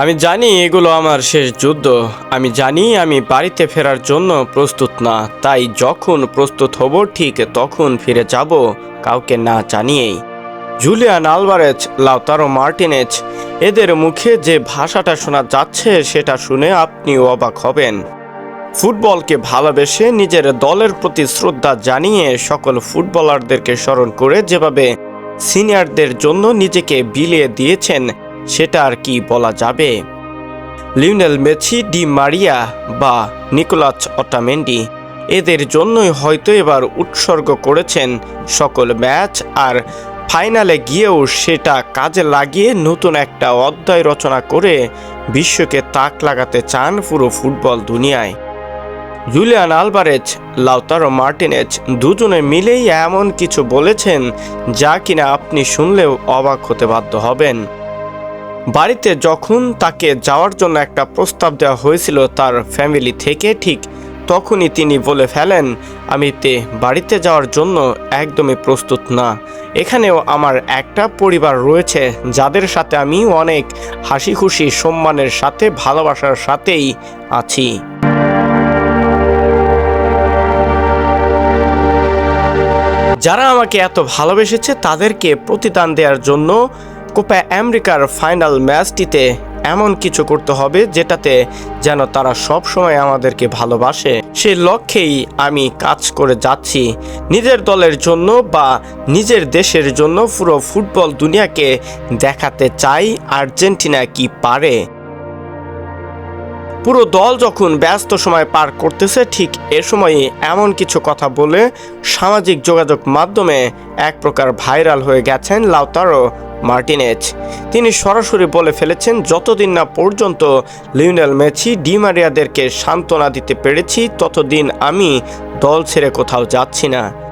আমি জানি এগুলো আমার শেষ যুদ্ধ। আমি জানি আমি বাড়িতে ফেরার জন্য প্রস্তুত না। তাই যখন প্রস্তুত হব, ঠিক তখন ফিরে যাব, কাউকে না জানিয়েই। জুলিয়ান আলভারেজ, লাউতারো মার্টিনেজ, এদের মুখে যে ভাষাটা শোনা যাচ্ছে, সেটা শুনে আপনিও অবাক হবেন। ফুটবলকে ভালোবেসে নিজের দলের প্রতি শ্রদ্ধা জানিয়ে সকল ফুটবলারদেরকে স্মরণ করে যেভাবে সিনিয়রদের জন্য নিজেকে বিলিয়ে দিয়েছেন সেটা আর কি বলা যাবে? লিওনেল মেসি, ডি মারিয়া বা নিকোলাস অটামেন্ডি এদের জন্যই হয়তো এবার উৎসর্গ করেছেন সকল ম্যাচ আর ফাইনালে গিয়েও সেটা কাজে লাগিয়ে নতুন একটা অধ্যায় রচনা করে বিশ্বকে তাক লাগাতে চান পুরো ফুটবল দুনিয়ায়। জুলিয়ান আলভারেজ, লাউতারো মার্টিনেজ দুজনে মিলেই এমন কিছু বলেছেন যা কিনা আপনি শুনলেও অবাক হতে বাধ্য হবেন। বাড়িতে যখন তাকে যাওয়ার জন্য একটা প্রস্তাব দেওয়া হয়েছিল তার ফ্যামিলি থেকে ঠিক তখনই তিনি বলে ফেলেন, আমি তে বাড়িতে যাওয়ার জন্য একদমই প্রস্তুত না। এখানেও আমার একটা পরিবার রয়েছে, যাদের সাথে আমি অনেক হাসি খুশি সম্মানের সাথে, ভালোবাসার সাথেই আছি। যারা আমাকে এত ভালোবেসেছে তাদেরকে প্রতিদান দেওয়ার জন্য কোপা আমেরিকার ফাইনাল ম্যাচটিতে এমন কিছু করতে হবে যেটাতে যেন তারা সব সময় আমাদেরকে ভালোবাসে। সেই লক্ষ্যেই আমি কাজ করে যাচ্ছি। নিজের দলের জন্য বা নিজের দেশের জন্য পুরো ফুটবল দুনিয়াকে দেখাতে চাই আর্জেন্টিনা কি পারে। পুরো দল যখন ব্যস্ত সময় পার করতেছে, ঠিক এ সময়ই এমন কিছু কথা বলে সামাজিক যোগাযোগ মাধ্যমে এক প্রকার ভাইরাল হয়ে গেছেন লাউতারো মার্টিনেজ। তিনি সরাসরি বলে ফেলেছেন, যতদিন না পর্যন্ত লিওনেল মেসি ডিমারিয়াদেরকে সান্ত্বনা দিতে পেরেছি, ততদিন আমি দল ছেড়ে কোথাও যাচ্ছি না।